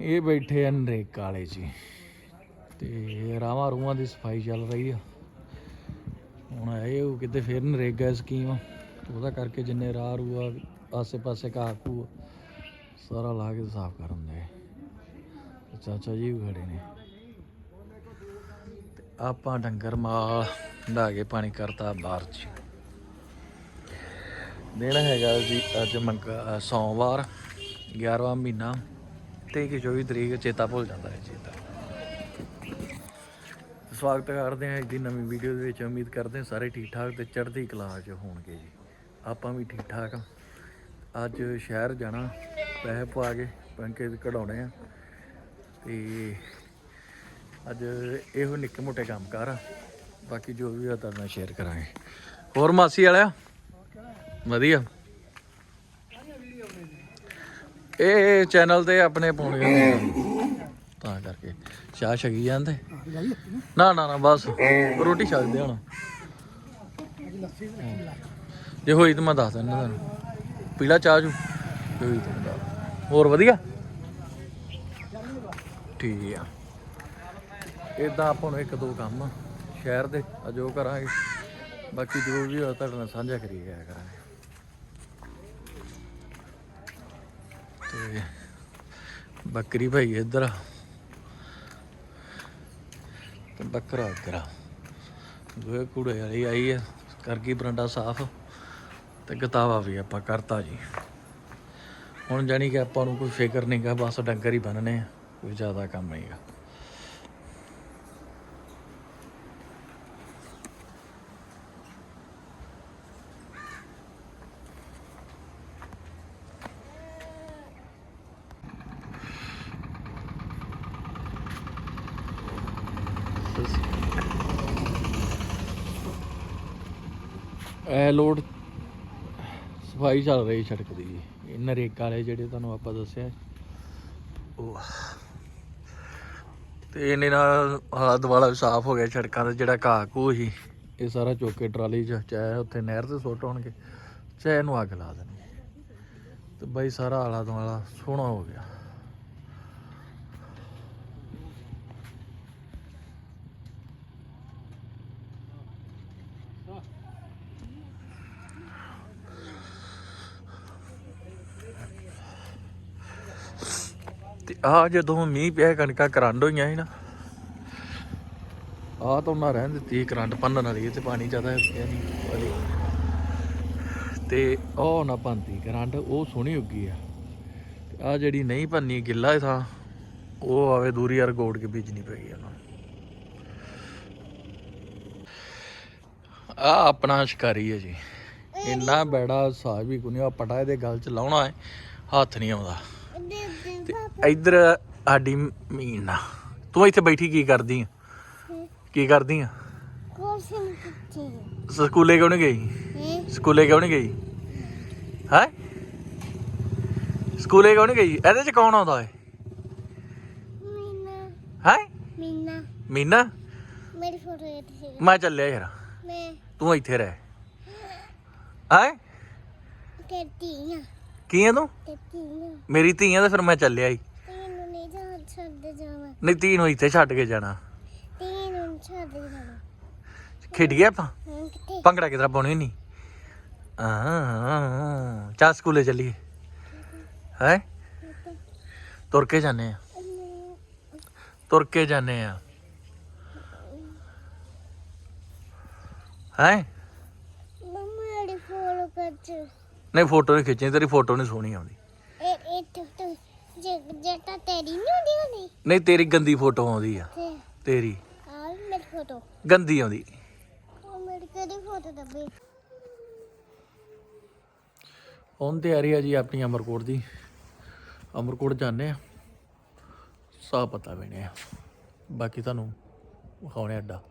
ਇਹ ਬੈਠੇ ਆ ਨਰੇਕ ਵਾਲੇ ਜੀ। ਤੇ ਰਾਵਾਂ ਰੂਹਾਂ ਦੀ ਸਫ਼ਾਈ ਚੱਲ ਰਹੀ ਆ। ਹੁਣ ਆਏ ਉਹ ਕਿਤੇ ਫੇਰ ਨਰੇਗਾ ਸਕੀਮ। ਉਹਦਾ ਕਰਕੇ ਜਿੰਨੇ ਰਾਹ ਰੂਆ ਆਸੇ ਪਾਸੇ ਘਾਹ ਘੂ ਸਾਰਾ ਲਾ ਕੇ ਸਾਫ਼ ਕਰਨ ਦੇ। ਚਾਚਾ ਜੀ ਵੀ ਖੜੇ ਨੇ। ਤੇ ਆਪਾਂ ਡੰਗਰ ਮਾਲ ਢਾ ਕੇ ਪਾਣੀ ਕਰਤਾ ਬਾਹਰ ਚ। ਦਿਨ ਹੈਗਾ ਜੀ ਅੱਜ ਮੰਗਾ ਸੋਮਵਾਰ 11ਵਾਂ ਮਹੀਨਾ। ਤੇ ਕਿ 24 ਤਰੀਕ ਚੇਤਾ ਭੁੱਲ ਜਾਂਦਾ ਹੈ, ਚੇਤਾ। ਸਵਾਗਤ ਕਰਦੇ ਹਾਂ ਅੱਜ ਦੀ ਨਵੀਂ ਵੀਡੀਓ ਦੇ ਵਿੱਚ। ਉਮੀਦ ਕਰਦੇ ਹਾਂ ਸਾਰੇ ਠੀਕ ਠਾਕ ਤੇ ਚੜ੍ਹਦੀ ਕਲਾ 'ਚ ਹੋਣਗੇ ਜੀ। ਆਪਾਂ ਵੀ ਠੀਕ ਠਾਕ ਹਾਂ ਅੱਜ ਸ਼ਹਿਰ ਜਾਣਾ, ਪੈਸੇ ਪਵਾ ਕੇ ਬੈਂਕੇ ਕਢਾਉਣੇ ਆ। ਤੇ ਅੱਜ ਇਹੋ ਨਿੱਕੇ ਮੋਟੇ ਕੰਮ ਕਰ ਆ। ਬਾਕੀ ਜੋ ਵੀ ਆ ਤੁਹਾਡੇ ਨਾਲ ਸ਼ੇਅਰ ਕਰਾਂਗੇ। ਹੋਰ ਮਾਸੀ ਵਾਲਿਆ? ਵਧੀਆ। ਇਹ ਚੈਨਲ ਤੇ ਆਪਣੇ ਪਾਉਣੇ। ਤਾਂ ਕਰਕੇ। ਚਾਹ ਛਕੀ ਜਾਂਦੇ। ਨਾ ਨਾ ਨਾ ਬਸ। ਰੋਟੀ ਛਕਦੇ ਹੁਣ। ਜੇ ਹੋਈ ਤਾਂ ਮੈਂ ਦੱਸ ਦਿੰਦਾ ਤੁਹਾਨੂੰ। ਪੀਲਾ ਚਾਹ ਜੂ ਹੋਈ ਤਾਂ। ਹੋਰ ਵਧੀਆ? ਠੀਕ ਆ। ਇਦਾਂ ਆਪਾਂ ਨੂੰ ਇੱਕ ਦੋ ਕੰਮ ਸ਼ਹਿਰ ਦੇ ਆ ਜੋ ਕਰਾਂਗੇ। ਬਾਕੀ ਜੋ ਵੀ ਆ ਤੁਹਾਡੇ ਨਾਲ ਸਾਂਝਾ ਕਰੀ ਗਿਆ ਕਰਾਂਗੇ। ਤੇ ਬੱਕਰੀ ਭਾਈ ਇੱਧਰ ਆ। ਤੇ ਬੱਕਰਾ ਇੱਧਰ ਆ। ਦੋਏ ਕੁੜੇ ਵਾਲੀ ਆਈ ਹੈ ਕਰ ਗਈ ਬਰੰਡਾ ਸਾਫ਼। ਤੇ ਗਤਾਵਾ ਵੀ ਆਪਾਂ ਕਰਤਾ ਜੀ। ਹੁਣ ਜਾਣੀ ਕਿ ਆਪਾਂ ਨੂੰ ਕੋਈ ਫਿਕਰ ਨਹੀਂਗਾ ਬਸ ਡੰਗਰ ਹੀ ਬੰਨਣੇ ਆ। ਕੋਈ ਜ਼ਿਆਦਾ ਕੰਮ ਨਹੀਂਗਾ ਇਹ ਲੋਡ ਸਫ਼ਾਈ ਚੱਲ ਰਹੀ ਸੜਕ ਦੀ। ਜੀ ਇਹ ਨਰੇਗਾ ਵਾਲੇ ਜਿਹੜੇ ਤੁਹਾਨੂੰ ਆਪਾਂ ਦੱਸਿਆ। ਉਹ। ਤੇ ਇਹਨੇ ਨਾਲ ਹਾਲ ਦੁਆਲਾ ਵੀ ਸਾਫ਼ ਹੋ ਗਿਆ ਸੜਕਾਂ ਦਾ ਜਿਹੜਾ ਘਾਹ ਘੂ ਸੀ। ਇਹ ਸਾਰਾ ਚੁੱਕ ਕੇ ਟਰਾਲੀ 'ਚ ਚਾਹੇ ਉੱਥੇ ਨਹਿਰ ਤੇ ਸੁੱਟ ਹੋਣਗੇ ਚਾਹੇ ਇਹਨੂੰ ਅੱਗ ਲਾ ਦੇਣਗੇ ਤੇ ਬਾਈ ਸਾਰਾ ਆਲਾ ਦੁਆਲਾ ਸੋਹਣਾ ਹੋ ਗਿਆ। ਆ ਜਦੋਂ ਮੀਂਹ ਪਿਆ ਕਣਕਾਂ ਕਰੰਡ ਹੋਈਆਂ ਸੀ ਨਾ ਆ ਤਾਂ ਉਹਨਾਂ ਰਹਿਣ ਦਿੱਤੀ ਕਰੰਟ ਪੰਨਣ ਵਾਲੀ ਤੇ ਪਾਣੀ ਜ਼ਿਆਦਾ ਪਿਆ ਨਹੀਂ ਵਾਲੀ ਤੇ ਉਹ ਨਾ ਪੰਤੀ ਕਰੰਟ ਉਹ ਸੋਹਣੀ ਉੱਗੀ ਆ। ਆ ਜਿਹੜੀ ਨਹੀਂ ਪੰਨੀ ਗਿੱਲਾ ਥਾ, ਉਹ ਆਵੇ ਦੂਰੀ ਯਾਰ ਗੋੜ ਕੇ ਬੀਜਣੀ ਪਈ ਉਹਨਾਂ ਆ ਆਪਣਾ ਸ਼ਿਕਾਰੀ ਹੈ ਜੀ। ਇੰਨਾ ਬੈੜਾ ਸਾਜ ਵੀ ਕੁਨਿਆ ਪਟਾ ਇਹਦੇ ਗਲ ਚ ਲਾਉਣਾ ਹੈ, ਹੱਥ ਨਹੀਂ ਆਉਂਦਾ। ਤੇ ਇੱਧਰ ਸਾਡੀ ਮੀਨਾ ਤੂੰ ਇੱਥੇ ਬੈਠੀ ਕੀ ਕਰਦੀ ਆ? ਕੀ ਕਰਦੀ ਆ? ਸਕੂਲੇ ਕਿਉਂ ਨਹੀਂ ਗਈ? ਸਕੂਲੇ ਕਿਉਂ ਨਹੀਂ ਗਈ? ਹੈ? ਸਕੂਲੇ ਕਿਉਂ ਨਹੀਂ ਗਈ? ਇਹਦੇ ਚ ਕੌਣ ਆਉਂਦਾ ਹੈ ਮੀਨਾ। ਹੈ? ਮੀਨਾ। ਮੀਨਾ? ਮੇਰੀ ਫੋਟੋ ਇੱਥੇ ਮੈਂ ਚੱਲਿਆ ਯਾਰ। ਮੈਂ। ਤੂੰ ਇੱਥੇ ਰਹਿ। ਹੈ? ਕਰਤੀ ਆ। ਕੀ ਆ ਤੂੰ? ਆ ਮੇਰੀ ਧੀ ਆ ਤਾਂ ਫਿਰ ਮੈਂ ਚੱਲਿਆ ਹੀ ਤੈਨੂੰ ਨਹੀਂ ਜਾ ਛੱਡ ਜਾਵਾਂ ਨਹੀਂ ਧੀ ਨੂੰ ਇੱਥੇ ਛੱਡ ਕੇ ਜਾਣਾ। ਤੈਨੂੰ ਛੱਡ ਜਾਵਾਂ ਖੇਡ ਗਿਆ ਆਪਾਂ? ਹਾਂ ਕਿੱਥੇ? ਭੰਗੜਾ ਕਿਧਰ ਪਾਉਣੀ ਨਹੀਂ ਹਾਂ ਚਾ ਸਕੂਲੇ ਚੱਲੀਏ। ਹੈ? ਤੁਰ ਕੇ ਜਾਂਦੇ ਆ। ਤੁਰ ਕੇ ਜਾਂਦੇ ਆ। ਹੈ? ਮੰਮਾ ਮੇਰੀ ਫੋਟੋ ਕੱਚ ਨਹੀਂ ਫੋਟੋ ਨਹੀਂ ਖਿੱਚਣੀ ਤੇਰੀ ਫੋਟੋ ਨਹੀਂ ਸੋਹਣੀ ਆਉਂਦੀ। ਇਹ ਇਹ ਟੁੱਟ ਜੇ ਜੱਟਾ ਤੇਰੀ ਨਹੀਂ ਹੁੰਦੀ ਹੁੰਦੀ ਨਹੀਂ ਤੇਰੀ ਗੰਦੀ ਫੋਟੋ ਆਉਂਦੀ ਆ। ਤੇ ਤੇਰੀ। ਆ ਮੇਰੀ ਫੋਟੋ ਗੰਦੀ ਆਉਂਦੀ। ਉਹ ਮੇਰੀ ਕਿਹੜੀ ਫੋਟੋ ਦੱਬੀ? ਹੁਣ ਤਿਆਰੀ ਆ ਜੀ ਆਪਣੀ ਅਮਰਕੋਟ ਦੀ। ਅਮਰਕੋਟ ਜਾਂਦੇ ਆ। ਸਾਹ ਪਤਾ ਵੀ ਨਹੀਂ ਆ। ਬਾਕੀ ਤੁਹਾਨੂੰ ਵਿਖਾਉਣੇ ਅੱਡਾ।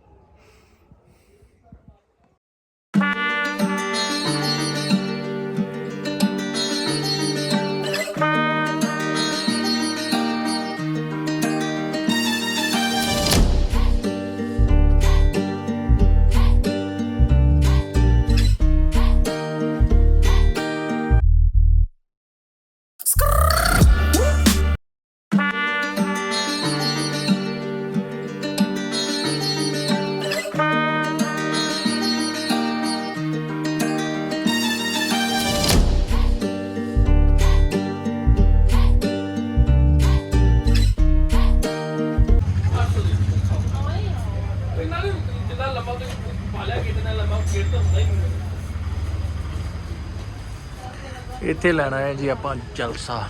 ਇੱਥੇ ਲੈਣਾ ਹੈ ਜੀ ਆਪਾਂ ਜਲਸਾ।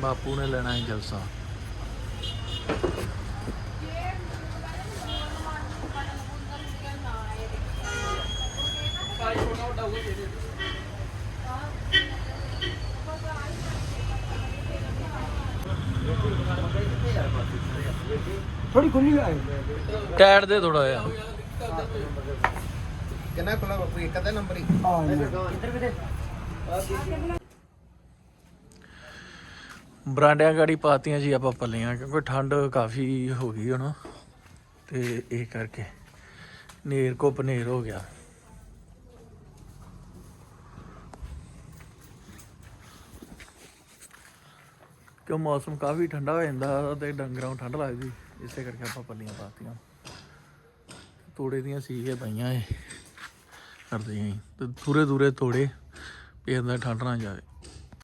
ਬਾਪੂ ਨੇ ਲੈਣਾ ਹੈ ਜਲਸਾ। ਥੋੜੀ ਖੁੱਲੀ ਹੈ ਟਾਇਰ ਦੇ ਥੋੜਾ ਜਿਹਾ। ਕਿੰਨਾ ਖੁੱਲਾ ਬਾਪੂ ਇੱਕ ਅੱਧਾ ਨੰਬਰ ਹੀ। ਬਰਾਂਡਿਆਂ ਗਾੜੀ ਪਾਤੀਆਂ ਜੀ ਆਪਾਂ ਪੱਲੀਆਂ, ਕਿਉਂਕਿ ਠੰਡ ਕਾਫੀ ਹੋ ਗਈ ਹੁਣ ਤੇ ਇਹ ਕਰਕੇ ਨੇਰ ਕੋ ਪਨੇਰ ਹੋ ਗਿਆ। ਕਿਉਂ ਮੌਸਮ ਕਾਫੀ ਠੰਡਾ ਹੋ ਜਾਂਦਾ ਤੇ ਡੰਗਰਾਂ ਨੂੰ ਠੰਡ ਲੱਗਦੀ, ਇਸੇ ਕਰਕੇ ਆਪਾਂ ਪੱਲੀਆਂ ਪਾਤੀਆਂ। ਤੋੜੇ ਦੀਆਂ ਸੀਗੇ ਪਈਆਂ ਇਹ ਕਰਦੇ ਆਂ ਤੇ ਦੂਰੇ ਦੂਰੇ ਤੋੜੇ। ਵੀ ਅੰਦਰ ਠੰਡ ਨਾ ਜਾਵੇ।